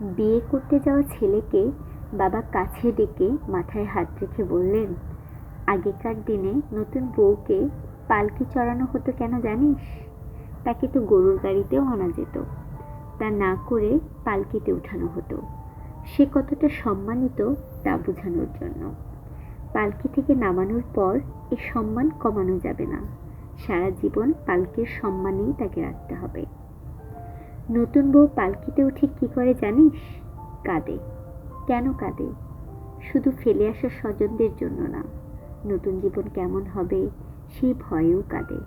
বিয়ে করতে যাওয়া ছেলেকে বাবা কাছে ডেকে মাথায় হাত রেখে বললেন, আগেকার দিনে নতুন বউকে পালকি চড়ানো হতো কেন জানিস? তাকে তো গরুর গাড়িতেও আনা যেত। তা না করে পালকিতে উঠানো হতো। সে কতটা সম্মানিত তা বোঝানোর জন্য। পালকি থেকে নামানোর পর এ সম্মান কমানো যাবে না। সারা জীবন পালকির সম্মানেই তাকে রাখতে হবে। নতুন বউ পালকিতে উঠে কি করে জানিস? কাঁদে। কেন কাঁদে? শুধু ফেলে আসা স্বজনদের জন্য না। নতুন জীবন কেমন হবে সেই ভয়েও কাঁদে।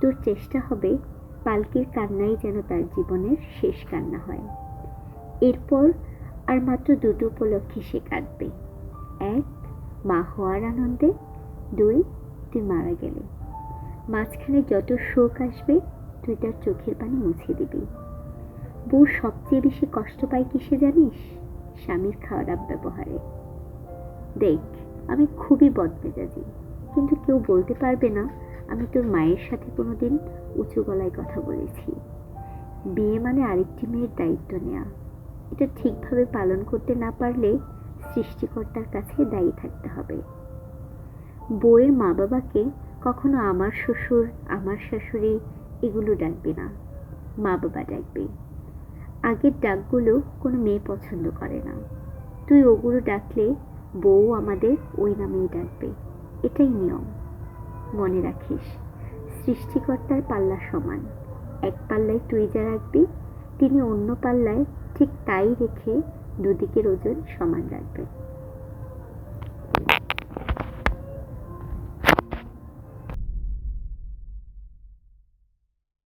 তোর চেষ্টা হবে পালকির কান্নাই যেন তার জীবনের শেষ কান্না হয়। এরপর আর মাত্র দুটো উপলক্ষে সে কাঁদবে। এক, মা হওয়ার আনন্দে। দুই, তুই মারা গেলে। মাঝখানে যত শোক আসবে, তুই তার চোখের পানি মুছে দিবি। বউ সবচেয়ে বেশি কষ্ট পায় কিসে জানিস? স্বামীর খারাপ ব্যবহারে। দেখ, আমি খুবই বদমেজাজি, কিন্তু কেউ বলতে পারবে না আমি তোর মায়ের সাথে কোনোদিন উঁচু গলায় কথা বলেছি। বিয়ে মানে আরেকটি মেয়ের দায়িত্ব নেওয়া এটা ঠিকভাবে পালন করতে না পারলে সৃষ্টিকর্তার কাছে দায়ী থাকতে হবে। বউয়ের মা বাবাকে কখনো আমার শ্বশুর, আমার শাশুড়ি এগুলো ডাকবে না। মা বাবা ডাকবে। আগের ডাকগুলো কোনো মেয়ে পছন্দ করে না। তুই ওগুলো ডাকলে বউ আমাদের ওই নামেই ডাকবে। এটাই নিয়ম। মনে রাখিস, সৃষ্টিকর্তার পাল্লা সমান। এক পাল্লায় তুই যা রাখবি, তিনি অন্য পাল্লায় ঠিক তাই রেখে দুদিকের ওজন সমান রাখবেন